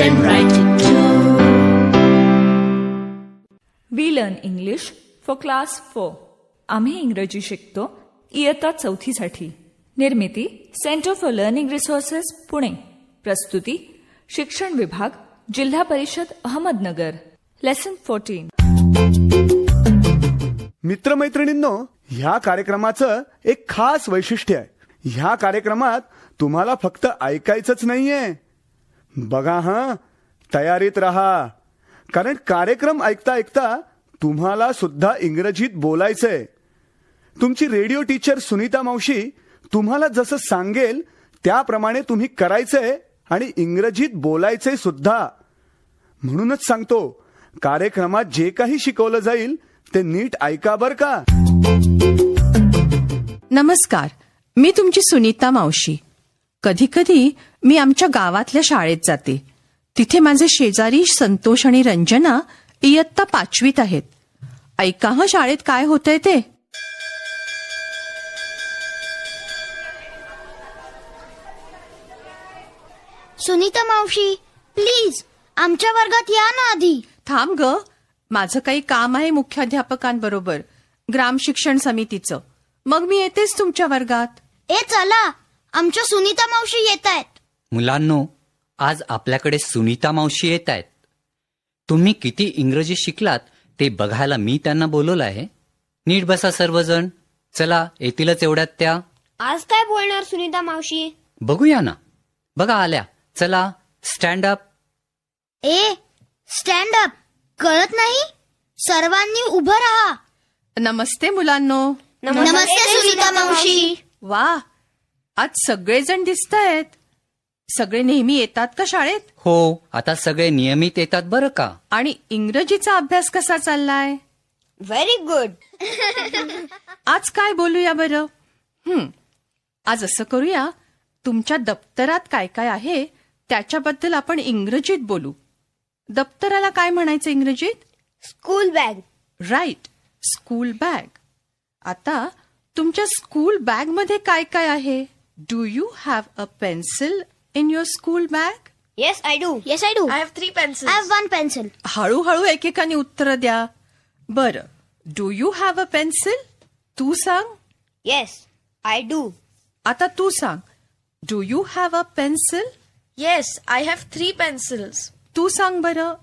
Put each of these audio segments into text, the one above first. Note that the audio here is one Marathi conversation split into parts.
and write it too. We learn English for class four आम्ही इंग्रजी शिकतो इयत्ता चौथीसाठी. Nirmiti centre for learning resources Pune. प्रस्तुती शिक्षण विभाग जिल्हा परिषद अहमदनगर. लेसन फोर्टीन मित्रमैत्रिणींनो ह्या कार्यक्रमाचं एक खास वैशिष्ट्य आहे. ह्या कार्यक्रमात तुम्हाला फक्त ऐकायचंच नाहीये. बघा हां तयारीत राहा. कारण कार्यक्रम ऐकता ऐकता तुम्हाला सुद्धा इंग्रजीत बोलायचंय. तुमची रेडिओ टीचर सुनीता मावशी तुम्हाला जसं सांगेल त्याप्रमाणे तुम्ही करायचंय आणि इंग्रजीत बोलायचंय सुद्धा. म्हणूनच सांगतो कार्यक्रमात जे काही शिकवलं जाईल ते नीट ऐका बर का. नमस्कार मी तुमची सुनीता मावशी. कधी कधी मी आमच्या गावातल्या शाळेत जाते. तिथे माझे शेजारी संतोष आणि रंजना इयत्ता पाचवीत आहेत. ऐका हं शाळेत काय होतंय ते? सुनीता मावशी प्लीज आमच्या वर्गात या ना आधी. थांब ग. माझं काही काम आहे मुख्याध्यापकांबरोबर ग्राम शिक्षण समितीचं. मग मी येतेच तुमच्या वर्गात. ए चला. आमच्या सुनीता मावशी येत आहेत. मुलांनो आज आपल्याकडे सुनीता मावशी येत आहेत. तुम्ही किती इंग्रजी शिकलात ते बघायला मी त्यांना बोलवलं आहे. नीट बसा सर्वजण. चला येतीलच एवढ्यात त्या. आज काय बोलणार सुनीता मावशी? बघूया ना. बघा आल्या. चला स्टँड अप ए स्टँड अप कळत नाही? सर्वांनी उभं राहा. नमस्ते मुलांनो. नमस्ते सुनीता मावशी. वा आज सगळेजण दिसत आहेत सगळे नेहमी येतात का शाळेत? हो आता सगळे नियमित येतात बरं का? आणि इंग्रजीचा अभ्यास कसा चाललाय? व्हेरी गुड आज काय बोलूया बरं? हं, आज असं करूया तुमच्या दप्तरात काय काय आहे त्याच्याबद्दल आपण इंग्रजीत बोलू. दप्तराला काय म्हणायचं इंग्रजीत? School bag right school bag आता तुमच्या स्कूल बॅगमध्ये काय काय आहे? Do you have a pencil in your school bag yes I do yes I do I have three pencil I have one pencil हळूहळू एकेकाने उत्तर द्या बरं do you have a pencil तू सांग येस आय डू आता तू सांग do you have a pencil Yes, I have three pencils. तू सांग बरं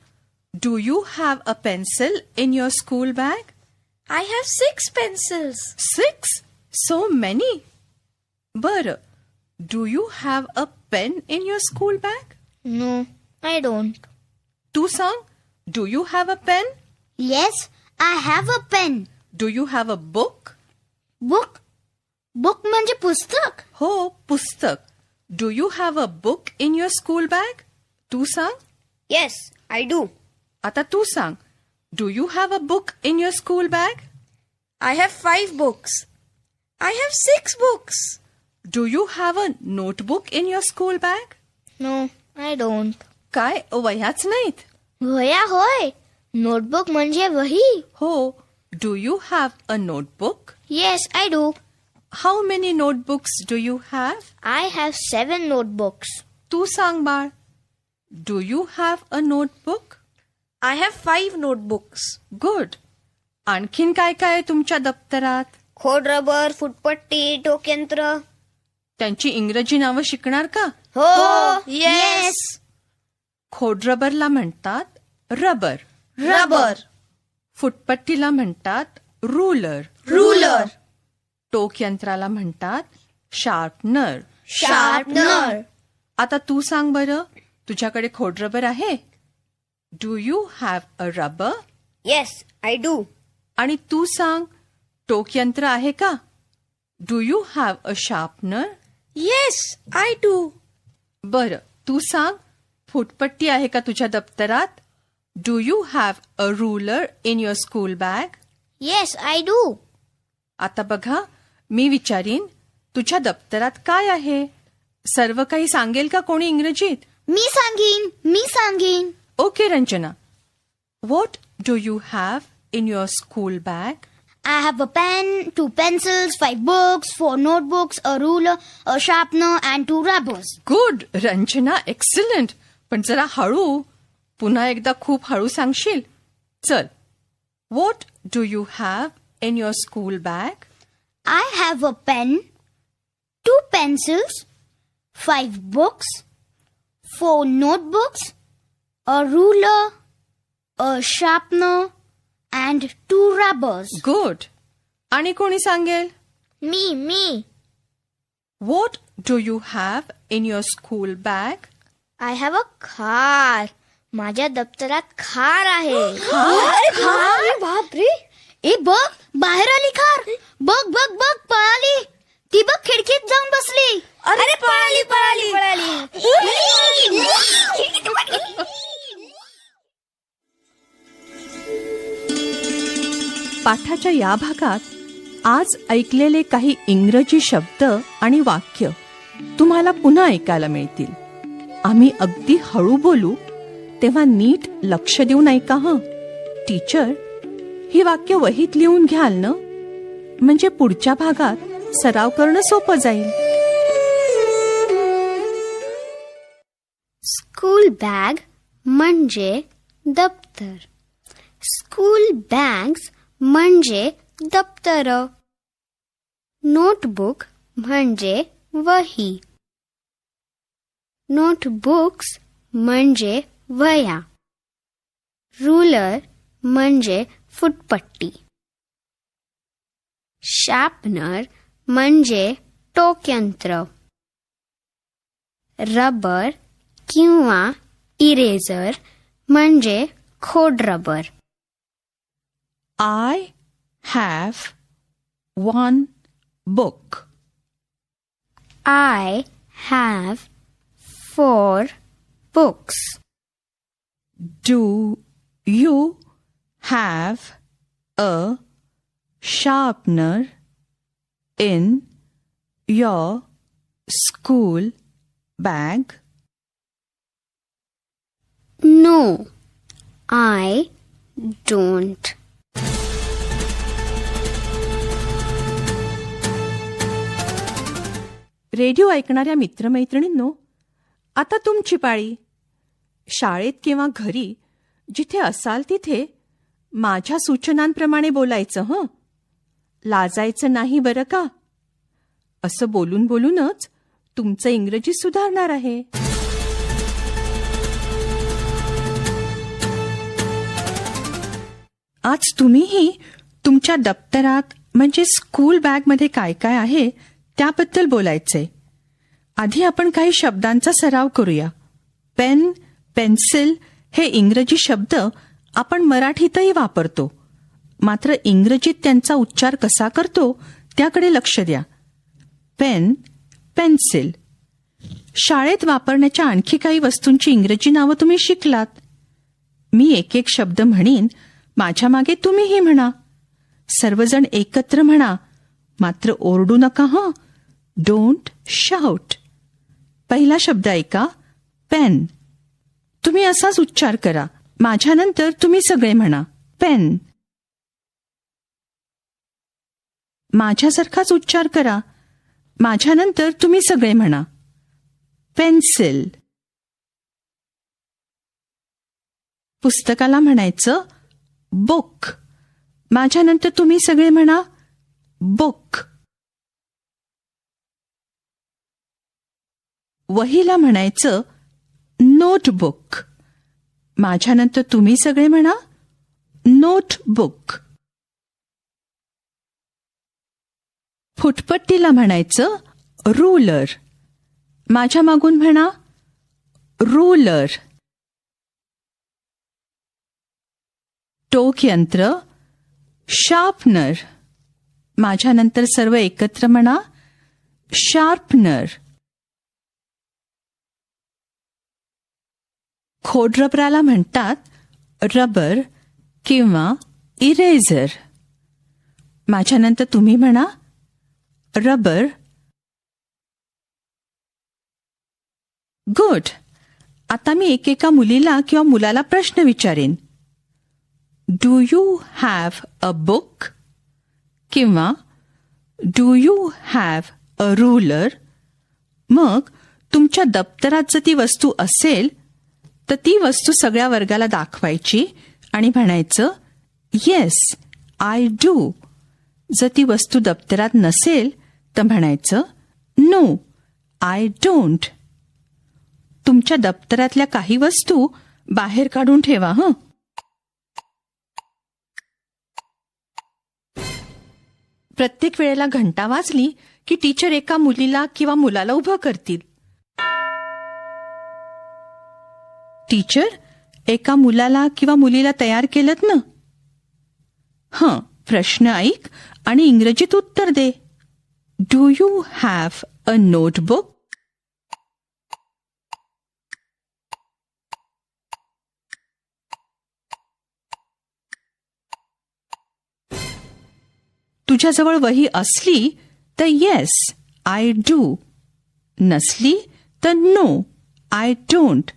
do you have a pencil in your school bag I have six pencils. Six so many बरं Do you have a pen in your school bag no I don't तू सांग do you have a pen yes I have a pen do you have a book book book म्हणजे पुस्तक हो पुस्तक do you have a book in your school bag तू सांग येस आय डू आता तू सांग do you have a book in your school bag I have five books. I have six books. Do you have a notebook in your school bag no I don't काय? वह्याच नाहीत. वया होय. नोटबुक म्हणजे वही. हो. Do you have a notebook yes I do how many notebooks do you have I have seven notebooks तू सांग बाळ. Do you have a notebook I have five notebooks. Good आणखीन काय काय आहे तुमच्या दप्तरात? खोड रबर फुटपट्टी टोकयंत्र त्यांची इंग्रजी नावं शिकणार का? हो Yes. खोडरबरला म्हणतात रबर. Rubber. फुटपट्टीला म्हणतात रुलर. Ruler. टोक यंत्राला म्हणतात शार्पनर. शार्पनर. आता तू सांग बरं तुझ्याकडे खोडरबर आहे? Do you have a rubber? Yes I do आणि तू सांग टोक यंत्र आहे का? Do you have a sharpener? Yes, I do. बरं तू सांग फुटपट्टी आहे का तुझ्या दप्तरात? Do you have a ruler in your school bag yes I do आता बघा मी विचारीन तुझ्या दप्तरात काय आहे? सर्व काही सांगेल का कोणी इंग्रजीत? मी सांगीन मी सांगीन. Okay Ranjana. What do you have in your school bag I have a pen, two pencils, five books, four notebooks, a ruler, a sharpener, and two rubbers. Good Ranjana excellent पण जरा हळू पुन्हा एकदा खूप हळू सांगशील चल what do you have in your school bag I have a pen, two pencils, five books, four notebooks, a ruler, a sharpener, and two rubbers. Good आणि कोणी सांगेल? Me, me. What do you have in your school bag I have a car. माझ्या दप्तरात खार आहे. खार? बापरे ए बघ बाहेर आली खार. बघ बघ बघ पळाली. ती बघ खिडकीत जाऊन बसली. अरे पळाली पळाली. पाठाच्या या भागात आज ऐकलेले काही इंग्रजी शब्द आणि वाक्य तुम्हाला पुन्हा ऐकायला मिळतील. आम्ही अगदी हळू बोलू तेव्हा नीट लक्ष देऊन ऐका हं. टीचर ही वाक्य वहीत लिहून घ्याल ना? म्हणजे पुढच्या भागात सराव करणं सोपं जाईल. स्कूल बॅग म्हणजे दप्तर. स्कूल बॅग्स म्हणजे दप्तर. नोटबुक म्हणजे वही. नोटबुक्स म्हणजे वया रूलर म्हणजे फुटपट्टी. शार्पनर म्हणजे टोकयंत्र. रबर किंवा इरेझर म्हणजे खोडरबर I have one book. I have four books. Do you have a sharpener in your school bag? No, I don't. Radio ऐकणाऱ्या मित्रमैत्रिणींनो आता तुमची पाळी. शाळेत किंवा घरी जिथे असाल तिथे माझ्या सूचनांप्रमाणे बोलायचं हं? लाजायचं नाही बरं का? असं बोलून बोलूनच तुमचं इंग्रजी सुधारणार आहे. आज तुम्हीही तुमच्या दप्तरात म्हणजे स्कूल बॅगमध्ये काय काय आहे त्याबद्दल बोलायचंय. आधी आपण काही शब्दांचा सराव करूया. पेन पेन्सिल हे इंग्रजी शब्द आपण मराठीतही वापरतो. मात्र इंग्रजीत त्यांचा उच्चार कसा करतो त्याकडे लक्ष द्या. Pen pencil. शाळेत वापरण्याच्या आणखी काही वस्तूंची इंग्रजी नावं तुम्ही शिकलात. मी एक एक शब्द म्हणीन माझ्या मागे तुम्हीही म्हणा. सर्वजण एकत्र म्हणा. मात्र ओरडू नका हं. डोंट शाउट पहिला शब्द ऐका पेन तुम्ही असाच उच्चार करा. माझ्यानंतर तुम्ही सगळे म्हणा पेन माझ्यासारखाच उच्चार करा. माझ्यानंतर तुम्ही सगळे म्हणा पेन्सिल पुस्तकाला म्हणायचं बुक माझ्यानंतर तुम्ही सगळे म्हणा बुक वहीला म्हणायचं नोटबुक. माझ्यानंतर तुम्ही सगळे म्हणा नोटबुक. फुटपट्टीला म्हणायचं रूलर. माझ्या मागून म्हणा रूलर. टोक यंत्र शार्पनर. माझ्यानंतर सर्व एकत्र म्हणा शार्पनर. खोडरबराला म्हणतात रबर किंवा इरेझर. माझ्यानंतर तुम्ही म्हणा रबर गुड. आता मी एकेका मुलीला किंवा मुलाला प्रश्न विचारेन. Do you have a book किंवा do you have a ruler मग तुमच्या दप्तरात जर ती वस्तू असेल तर ती वस्तू सगळ्या वर्गाला दाखवायची आणि म्हणायचं येस आय डू जर ती वस्तू दप्तरात नसेल तर म्हणायचं नो आय डोंट तुमच्या दप्तरातल्या काही वस्तू बाहेर काढून ठेवा हं. प्रत्येक वेळेला घंटा वाजली की टीचर एका मुलीला किंवा मुलाला उभं करतील. टीचर एका मुलाला किंवा मुलीला तयार केलं ना? हं प्रश्न ऐक आणि इंग्रजीत उत्तर दे. Do you have a notebook तुझ्याजवळ वही असली तर येस आय डू नसली तर नो आय डोंट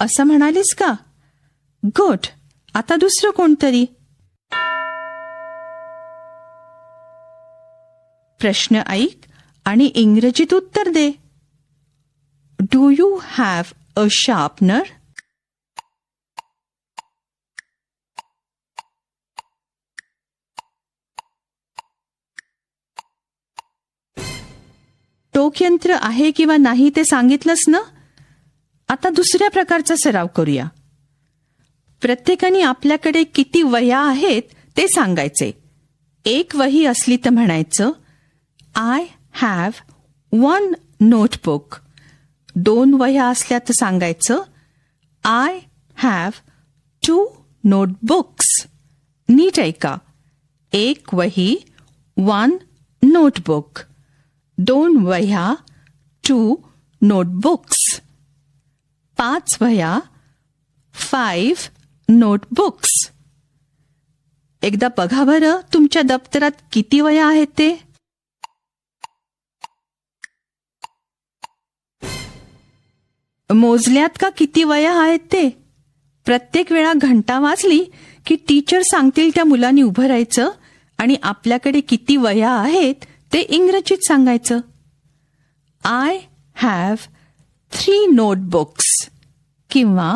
असं म्हणालीस का? गुड. आता दुसरं कोणतरी? प्रश्न ऐक आणि इंग्रजीत उत्तर दे. Do you have a sharpener टोकयंत्र आहे किंवा नाही ते सांगितलंस ना? आता दुसऱ्या प्रकारचा सराव करूया. प्रत्येकाने आपल्याकडे किती वह्या आहेत ते सांगायचे. एक वही असली तर म्हणायचं आय हॅव वन नोटबुक दोन वह्या असल्या तर सांगायचं आय हॅव टू नोटबुक्स नीट ऐका. एक वही वन नोटबुक दोन वह्या टू नोटबुक्स पाच वह्या फाईव्ह नोटबुक्स एकदा बघा बरं तुमच्या दप्तरात किती वया आहेत ते? मोजल्यात का किती वया आहेत ते? प्रत्येक वेळा घंटा वाजली की टीचर सांगतील त्या मुलांनी उभं राहायचं आणि आपल्याकडे किती वया आहेत ते इंग्रजीत सांगायचं. आय हॅव थ्री नोटबुक्स किंवा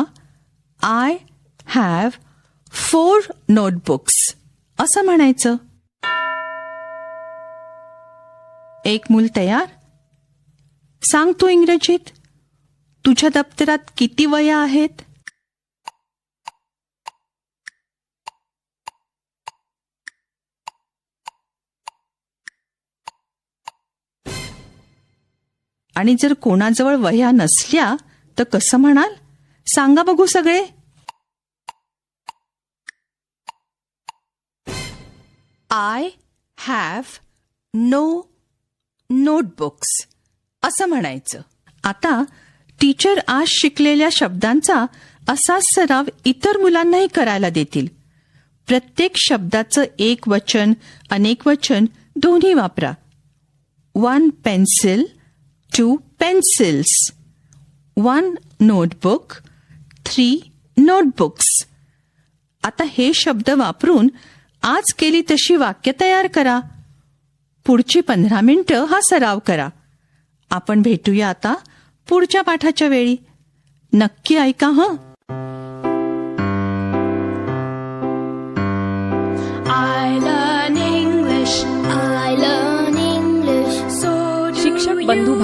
आय हॅव फोर नोटबुक्स असं म्हणायचं एक मूल तयार सांग तू इंग्रजीत तुझ्या दप्तरात किती वया आहेत आणि जर कोणाजवळ वह्या नसल्या तर कसं म्हणाल? सांगा बघू सगळे. आय हॅव नो नोटबुक्स असं म्हणायचं. आता टीचर आज शिकलेल्या शब्दांचा असाच सराव इतर मुलांनाही करायला देतील. प्रत्येक शब्दाचं एक वचन अनेक वचन दोन्ही वापरा. One pencil two pencils one notebook three notebooks आता हे शब्द वापरून आज केली तशी वाक्य तयार करा. पुढची पंधरा मिनिटं हा सराव करा. आपण भेटूया आता पुढच्या पाठाच्या वेळी. नक्की ऐका हं?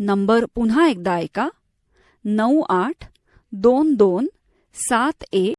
नंबर पुन्हा एकदा ऐका. नऊ आठ दोन दोन सात एक